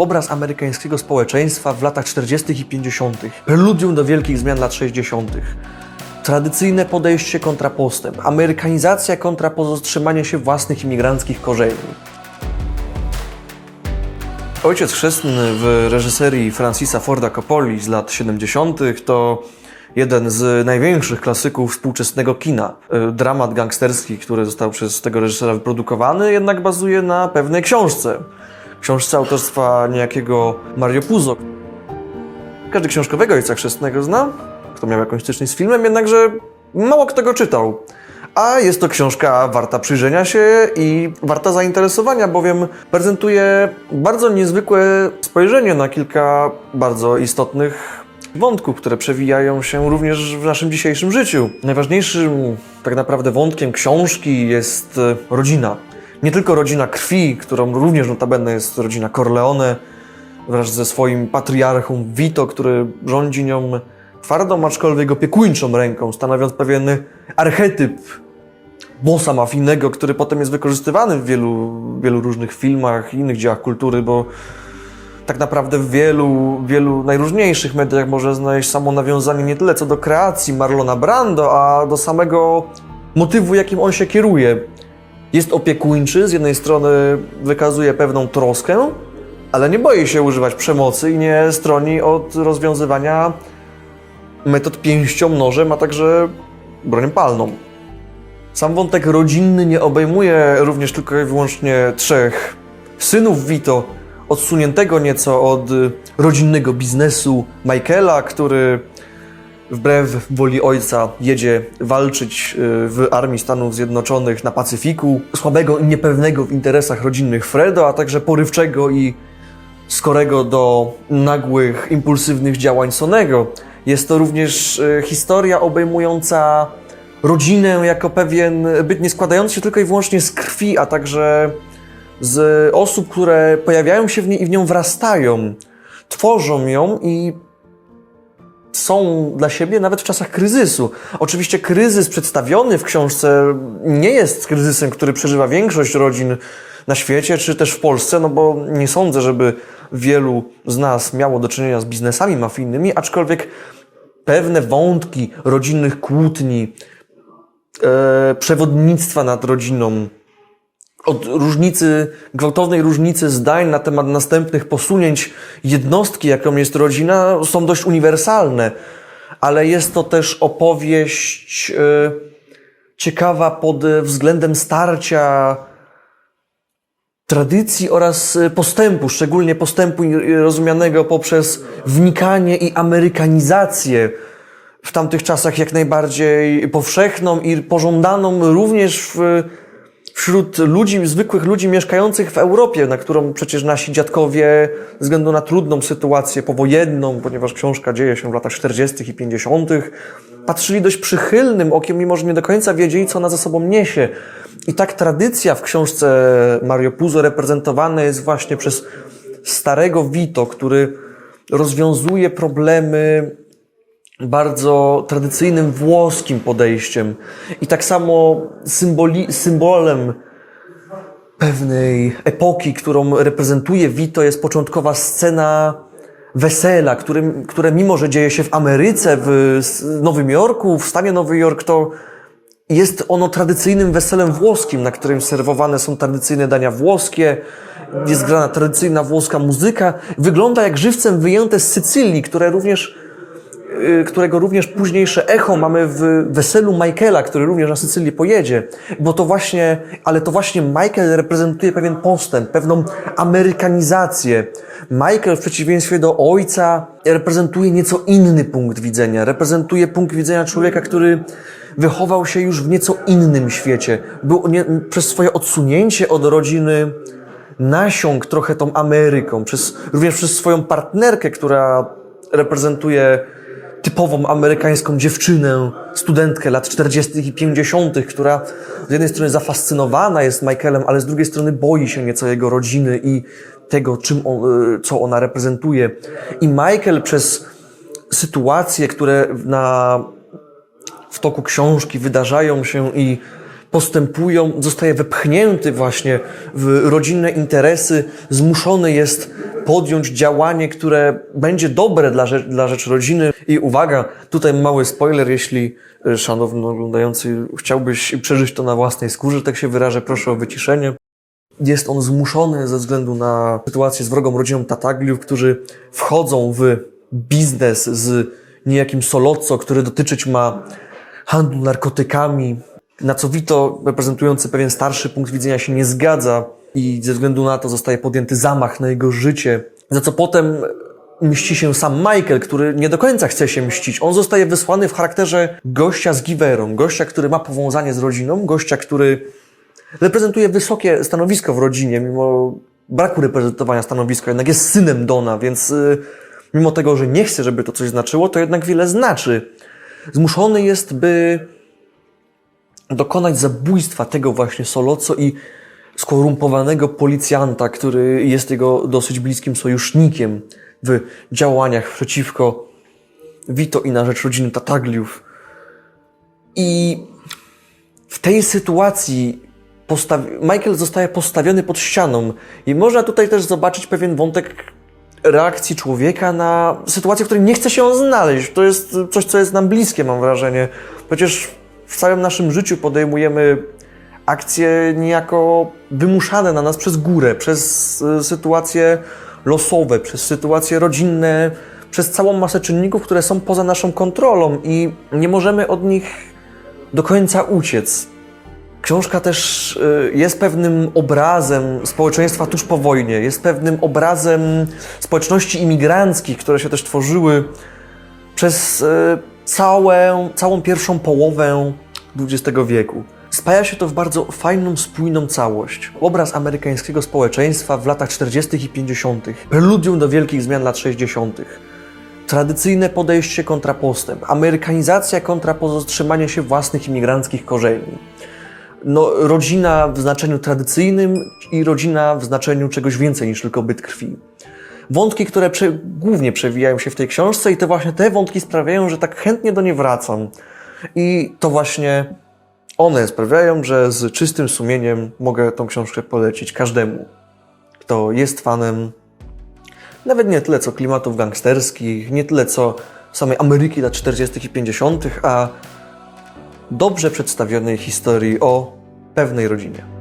Obraz amerykańskiego społeczeństwa w latach 40. i 50., preludium do wielkich zmian lat 60., tradycyjne podejście kontra postęp, amerykanizacja kontra powstrzymanie się własnych imigranckich korzeni. Ojciec chrzestny w reżyserii Francisa Forda Coppoli z lat 70. to jeden z największych klasyków współczesnego kina. Y, Dramat gangsterski, który został przez tego reżysera wyprodukowany, jednak bazuje na pewnej książce. Książce autorstwa niejakiego Mario Puzo. Każdy książkowego ojca chrzestnego zna, kto miał jakąś styczność z filmem, jednakże mało kto go czytał. A jest to książka warta przyjrzenia się i warta zainteresowania, bowiem prezentuje bardzo niezwykłe spojrzenie na kilka bardzo istotnych wątków, które przewijają się również w naszym dzisiejszym życiu. Najważniejszym tak naprawdę wątkiem książki jest rodzina. Nie tylko rodzina krwi, którą również notabene jest rodzina Corleone, wraz ze swoim patriarchą Vito, który rządzi nią twardą, aczkolwiek opiekuńczą ręką, stanowiąc pewien archetyp bossa mafijnego, który potem jest wykorzystywany w wielu, wielu różnych filmach i innych dziełach kultury, bo tak naprawdę w wielu, wielu najróżniejszych mediach może znaleźć samo nawiązanie nie tyle co do kreacji Marlona Brando, a do samego motywu, jakim on się kieruje. Jest opiekuńczy, z jednej strony wykazuje pewną troskę, ale nie boi się używać przemocy i nie stroni od rozwiązywania metod pięścią, nożem, a także bronią palną. Sam wątek rodzinny nie obejmuje również tylko i wyłącznie trzech synów Vito, odsuniętego nieco od rodzinnego biznesu Michaela, który wbrew woli ojca jedzie walczyć y, w armii Stanów Zjednoczonych na Pacyfiku, słabego i niepewnego w interesach rodzinnych Fredo, a także porywczego i skorego do nagłych, impulsywnych działań Sonego. Jest to również y, historia obejmująca rodzinę jako pewien byt nie składający się tylko i wyłącznie z krwi, a także z osób, które pojawiają się w niej i w nią wrastają, tworzą ją i są dla siebie nawet w czasach kryzysu. Oczywiście kryzys przedstawiony w książce nie jest kryzysem, który przeżywa większość rodzin na świecie, czy też w Polsce, no bo nie sądzę, żeby wielu z nas miało do czynienia z biznesami mafijnymi, aczkolwiek pewne wątki rodzinnych kłótni, e, przewodnictwa nad rodziną, od różnicy, gwałtownej różnicy zdań na temat następnych posunięć jednostki, jaką jest rodzina, są dość uniwersalne, ale jest to też opowieść e, ciekawa pod względem starcia tradycji oraz e, postępu, szczególnie postępu e, rozumianego poprzez wnikanie i amerykanizację w tamtych czasach jak najbardziej powszechną i pożądaną również w, wśród ludzi, zwykłych ludzi mieszkających w Europie, na którą przecież nasi dziadkowie ze względu na trudną sytuację powojenną, ponieważ książka dzieje się w latach 40. i 50., patrzyli dość przychylnym okiem, mimo że nie do końca wiedzieli, co ona za sobą niesie. I tak tradycja w książce Mario Puzo reprezentowana jest właśnie przez starego Vito, który rozwiązuje problemy bardzo tradycyjnym włoskim podejściem i tak samo symboli, symbolem pewnej epoki, którą reprezentuje Vito, jest początkowa scena wesela, którym, które mimo, że dzieje się w Ameryce, w Nowym Jorku, w stanie Nowy Jork, to jest ono tradycyjnym weselem włoskim, na którym serwowane są tradycyjne dania włoskie, jest grana tradycyjna włoska muzyka. Wygląda jak żywcem wyjęte z Sycylii, które również którego również późniejsze echo mamy w weselu Michaela, który również na Sycylię pojedzie, bo to właśnie, ale to właśnie Michael reprezentuje pewien postęp, pewną amerykanizację. Michael w przeciwieństwie do ojca reprezentuje nieco inny punkt widzenia, reprezentuje punkt widzenia człowieka, który wychował się już w nieco innym świecie. Był nie, przez swoje odsunięcie od rodziny nasiąkł trochę tą Ameryką, przez, również przez swoją partnerkę, która reprezentuje typową amerykańską dziewczynę, studentkę lat 40. i 50., która z jednej strony zafascynowana jest Michaelem, ale z drugiej strony boi się nieco jego rodziny i tego, czym on, y, co ona reprezentuje. I Michael przez sytuacje, które na, w toku książki wydarzają się i postępują, zostaje wepchnięty właśnie w rodzinne interesy, zmuszony jest podjąć działanie, które będzie dobre dla, rzecz, dla rzecz rodziny. I uwaga, tutaj mały spoiler, jeśli y, szanowny oglądający chciałbyś przeżyć to na własnej skórze, tak się wyrażę, proszę o wyciszenie. Jest on zmuszony ze względu na sytuację z wrogą rodziną Tatagliów, którzy wchodzą w biznes z niejakim Solozzo, który dotyczyć ma handlu narkotykami, na co Vito, reprezentujący pewien starszy punkt widzenia, się nie zgadza i ze względu na to zostaje podjęty zamach na jego życie, za co potem mści się sam Michael, który nie do końca chce się mścić. On zostaje wysłany w charakterze gościa z giwerą, gościa, który ma powiązanie z rodziną, gościa, który reprezentuje wysokie stanowisko w rodzinie, mimo braku reprezentowania stanowiska, jednak jest synem Dona, więc y, mimo tego, że nie chce, żeby to coś znaczyło, to jednak wiele znaczy. Zmuszony jest, by dokonać zabójstwa tego właśnie Soloco i skorumpowanego policjanta, który jest jego dosyć bliskim sojusznikiem w działaniach przeciwko Vito i na rzecz rodziny Tatagliów. I w tej sytuacji Michael zostaje postawiony pod ścianą i można tutaj też zobaczyć pewien wątek reakcji człowieka na sytuację, w której nie chce się on znaleźć. To jest coś, co jest nam bliskie, mam wrażenie. Przecież w całym naszym życiu podejmujemy akcje niejako wymuszane na nas przez górę, przez y, sytuacje losowe, przez sytuacje rodzinne, przez całą masę czynników, które są poza naszą kontrolą i nie możemy od nich do końca uciec. Książka też y, jest pewnym obrazem społeczeństwa tuż po wojnie, jest pewnym obrazem społeczności imigranckich, które się też tworzyły przez całą, całą pierwszą połowę XX wieku. Spaja się to w bardzo fajną, spójną całość. Obraz amerykańskiego społeczeństwa w latach 40. i 50., preludium do wielkich zmian lat 60., tradycyjne podejście kontra postęp, amerykanizacja kontra powstrzymanie się własnych imigranckich korzeni no, rodzina w znaczeniu tradycyjnym i rodzina w znaczeniu czegoś więcej niż tylko byt krwi. Wątki, które głównie przewijają się w tej książce i to właśnie te wątki sprawiają, że tak chętnie do niej wracam. I to właśnie one sprawiają, że z czystym sumieniem mogę tą książkę polecić każdemu, kto jest fanem nawet nie tyle co klimatów gangsterskich, nie tyle co samej Ameryki lat 40. i 50., a dobrze przedstawionej historii o pewnej rodzinie.